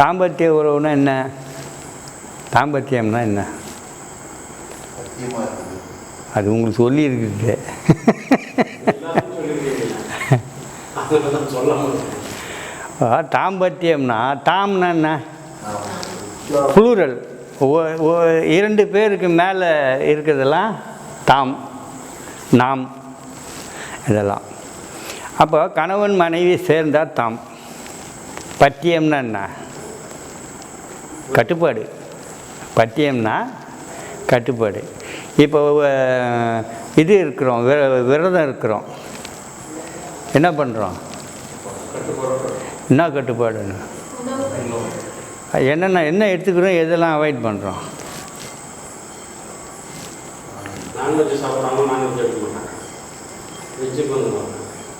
தாம்பத்திய உறவுனா என்ன? தாம்பத்தியம்னா என்ன? இருக்குது. அது உங்களுக்கு சொல்ல ஆ, தாம்பத்தியம்னா தாம்னா என்ன? புளூரல் இரண்டு பேருக்கு மேலே இருக்கிறதெல்லாம் தாம் நாம் இதெல்லாம். அப்போ கணவன் மனைவி சேர்ந்தால் தாம். பத்தியம்னா என்ன? கட்டுப்பாடு. பத்தியம்னா கட்டுப்பாடு. இப்போ இது இருக்கிறோம் விர- விரதம் இருக்கிறோம். என்ன பண்ணுறோம் என்ன கட்டுப்பாடுன்னு என்னென்ன என்ன எடுத்துக்கிறோம் எதெல்லாம் அவாய்ட் பண்ணுறோம்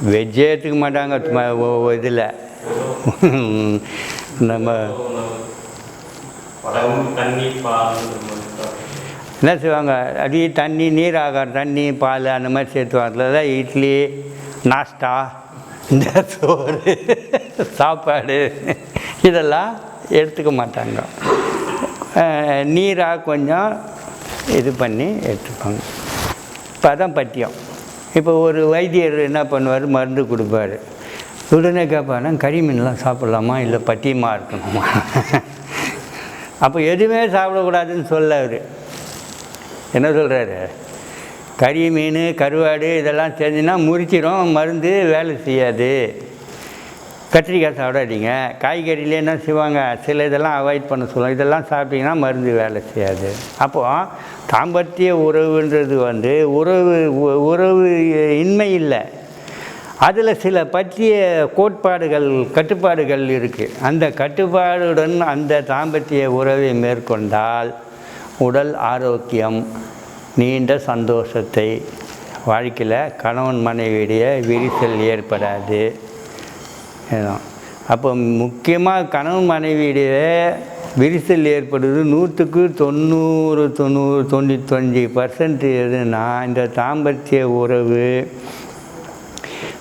வெஜ்ஜே எடுத்துக்க மாட்டாங்க. இதில். நம்ம பழம் தண்ணி பால் இந்த மாதிரி என்ன செய்வாங்க? அடி தண்ணி நீர் ஆகாரம் தண்ணி பால் அந்த மாதிரி சேர்த்து அதில் இட்லி நாஸ்டா இந்த சோறு சாப்பாடு இதெல்லாம் எடுத்துக்க மாட்டாங்க. நீராக கொஞ்சம் இது பண்ணி எடுத்துப்பாங்க. இப்போ அதான் பத்தியம் இப்போ ஒரு வைத்தியர் என்ன பண்ணுவார்? மருந்து கொடுப்பாரு. உடனே கேட்பாருன்னா கறி மீன்லாம் சாப்பிட்லாமா? இல்லை பட்டியமாக இருக்கணுமா? அப்போ எதுவுமே சாப்பிடக்கூடாதுன்னு சொல்ல அவர். என்ன சொல்கிறாரு கறி மீன் கருவாடு இதெல்லாம் செஞ்சுன்னா முறிச்சிடும் மருந்து வேலை செய்யாது. கத்திரிக்காய் சாப்பிடாதீங்க. காய்கறியில என்ன செய்வாங்க? சில இதெல்லாம் அவாய்ட் பண்ண சொல்லுவாங்க. இதெல்லாம் சாப்பிட்டிங்கன்னா மருந்து வேலை செய்யாது. அப்போது தாம்பத்திய உறவுன்றது வந்து உறவு உறவு இன்மை இல்லை. அதில் சில பற்றிய கோட்பாடுகள் கட்டுப்பாடுகள் இருக்குது அந்த கட்டுப்பாடுடன் அந்த தாம்பத்திய உறவை மேற்கொண்டால் உடல் ஆரோக்கியம் நீண்ட சந்தோஷத்தை வாழ்க்கையில் கணவன் மனைவியுடைய விரிசல் ஏற்படாது. அப்போ முக்கியமாக கணவன் மனைவியுடைய விரிசல் ஏற்படுது. நூற்றுக்கு தொண்ணூறு தொண்ணூறு தொண்ணூத்தஞ்சு பர்சன்ட் எதுனா இந்த தாம்பத்திய உறவு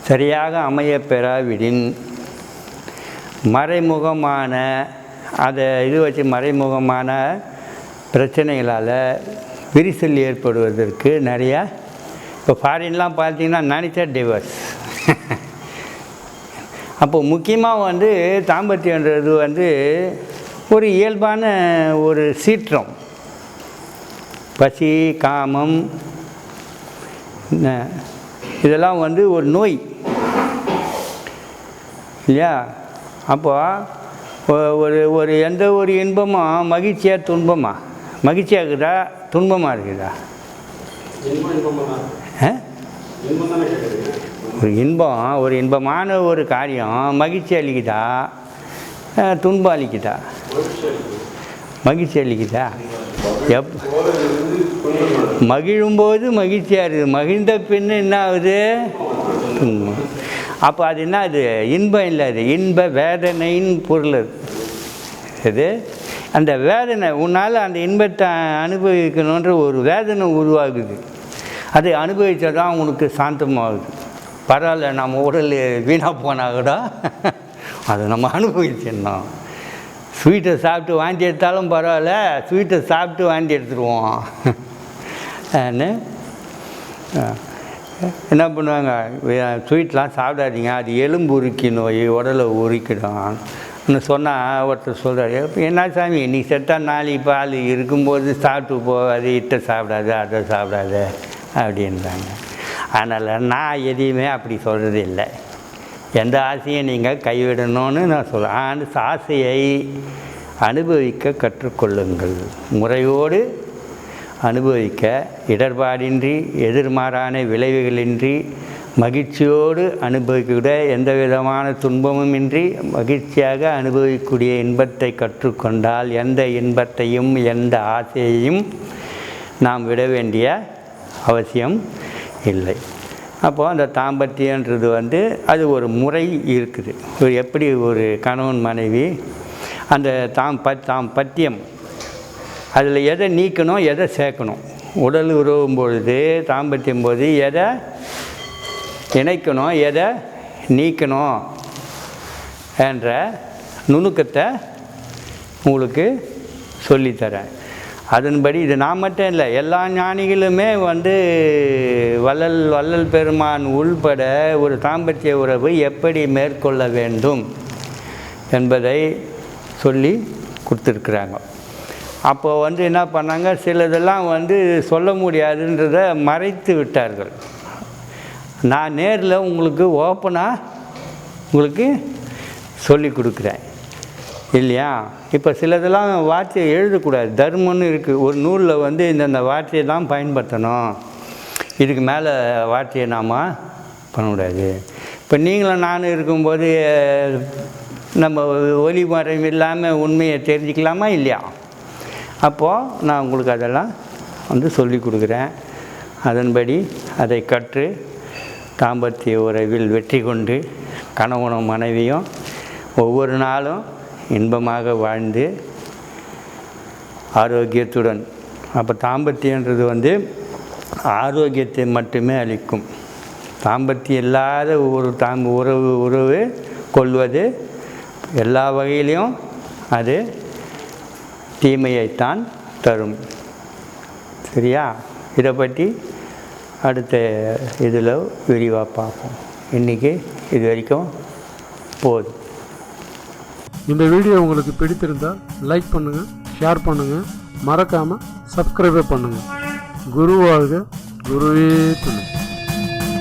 சரியாக அமைய பெறாவிடின் மறைமுகமான அதை இது வச்சு மறைமுகமான பிரச்சனைகளால் விரிசல் ஏற்படுவதற்கு நிறையா இப்போ ஃபாரின்லாம் பார்த்தீங்கன்னா நினைச்சா டிவர்ஸ் அப்போ முக்கியமாக வந்து தாம்பத்தியன்றது வந்து ஒரு இயல்பான ஒரு சீற்றம். பசி காமம் இதெல்லாம் வந்து ஒரு நோய். இல்லையா? அப்போது ஒரு ஒரு எந்த ஒரு இன்பமும் மகிழ்ச்சியாக துன்பமா? மகிழ்ச்சியாக இருக்குதா? துன்பமாக இருக்குதா? ஆ? ஒரு இன்பம் ஒரு இன்பமான ஒரு காரியம் மகிழ்ச்சி அளிக்குதா? துன்பம் அளிக்குதா? மகிழ்ச்சி அளிக்குதா? எப் மகிழும்போது மகிழ்ச்சியாக இருக்குது. மகிழ்ந்த பின்னு என்ன ஆகுது? அப்போ அது என்ன அது? இன்பம் இல்லை அது. இன்ப வேதனைன்னு பொருள் அது. இது? அந்த வேதனை உன்னால் அந்த இன்பத்தை அனுபவிக்கணுன்ற ஒரு வேதனை உருவாகுது. அது அனுபவித்தா தான் உனக்கு சாந்தமாகுது. பரவாயில்ல நம்ம உடல் வீணாக போனால் கூட அதை நம்ம அனுபவிச்சிடணும். ஸ்வீட்டை சாப்பிட்டு வாங்கி எடுத்தாலும் பரவாயில்ல ஸ்வீட்டை சாப்பிட்டு வாங்கி எடுத்துருவோம். என்ன பண்ணுவாங்க? ஸ்வீட்லாம் சாப்பிடாதீங்க. அது எலும்பு உருக்கி நோய் உடலை உரிக்கிடும் சொன்னால் ஒருத்தர் சொல்கிறாரு என்ன சாமி நீ செத்தா நாளைக்கு பால் இருக்கும்போது சாப்பிட்டு போகாது இட்ட சாப்பிடாது அதை சாப்பிடாது அப்படின்றாங்க. அதனால் நான் எதையுமே அப்படி சொல்கிறது இல்லை. எந்த ஆசையும் நீங்கள் கைவிடணும்னு நான் சொல்கிறேன் அந்த ஆசையை அனுபவிக்க கற்றுக்கொள்ளுங்கள். முறையோடு அனுபவிக்க இடர்பாடின்றி எதிர்மாறான விளைவுகளின்றி மகிழ்ச்சியோடு அனுபவிக்கக்கூட எந்த விதமான துன்பமும் இன்றி மகிழ்ச்சியாக அனுபவிக்கக்கூடிய இன்பத்தை கற்றுக்கொண்டால் எந்த இன்பத்தையும் எந்த ஆசையையும் நாம் விட வேண்டிய அவசியம் இல்லை. அப்போது அந்த தாம்பத்தியன்றது வந்து அது ஒரு முறை இருக்குது. ஒரு எப்படி ஒரு கணவன் மனைவி அந்த தாம் ப தாம் பத்தியம் அதில் எதை நீக்கணும் எதை சேர்க்கணும்? உடல் உறவும் பொழுது தாம்பத்தியம் போது எதை இணைக்கணும் எதை நீக்கணும் என்ற நுணுக்கத்தை உங்களுக்கு சொல்லித்தரேன். அதன்படி இது நான் மட்டும் இல்லை எல்லா ஞானிகளுமே வந்து வள்ளல் வள்ளல் பெருமான் உள்பட ஒரு தாம்பத்திய உறவு எப்படி மேற்கொள்ள வேண்டும் என்பதை சொல்லி கொடுத்துருக்குறாங்க. அப்போ வந்து என்ன பண்ணாங்க சிலதெல்லாம் வந்து சொல்ல முடியாதுன்றதை மறைத்து விட்டார்கள். நான் நேரில் உங்களுக்கு ஓப்பனாக உங்களுக்கு சொல்லி கொடுக்குறேன். இல்லையா? இப்போ சிலதெல்லாம் வார்த்தையை எழுதக்கூடாது. தர்மம்னு இருக்குது ஒரு நூலில் வந்து இந்தந்த வார்த்தையை தான் பயன்படுத்தணும். இதுக்கு மேலே வார்த்தையை நாம் பண்ணக்கூடாது இப்போ நீங்களும் நானும் இருக்கும்போது நம்ம ஒலி இல்லாமல் உண்மையை தெரிஞ்சுக்கலாமா இல்லையா? அப்போது நான் உங்களுக்கு அதெல்லாம் வந்து சொல்லி கொடுக்குறேன். அதன்படி அதை கற்று தாம்பத்திய உறவில் வெற்றி கொண்டு கணவனும் மனைவியும் ஒவ்வொரு நாளும் இன்பமாக வாழ்ந்து ஆரோக்கியத்துடன். அப்போ தாம்பத்தியன்றது வந்து ஆரோக்கியத்தை மட்டுமே அளிக்கும். தாம்பத்தியம் இல்லாத ஒரு தாம்ப உறவு உறவு கொள்வது எல்லா வகையிலையும் அது தீமையைத்தான் தரும். சரியா? இதை பற்றி அடுத்த இதில் விரிவாக பார்ப்போம். இன்றைக்கி இது வரைக்கும் போதும். இந்த வீடியோ உங்களுக்கு பிடித்திருந்தால் லைக் பண்ணுங்கள் ஷேர் பண்ணுங்கள் மறக்காமல் சப்ஸ்கிரைபே பண்ணுங்கள் குரு குருவே துணை.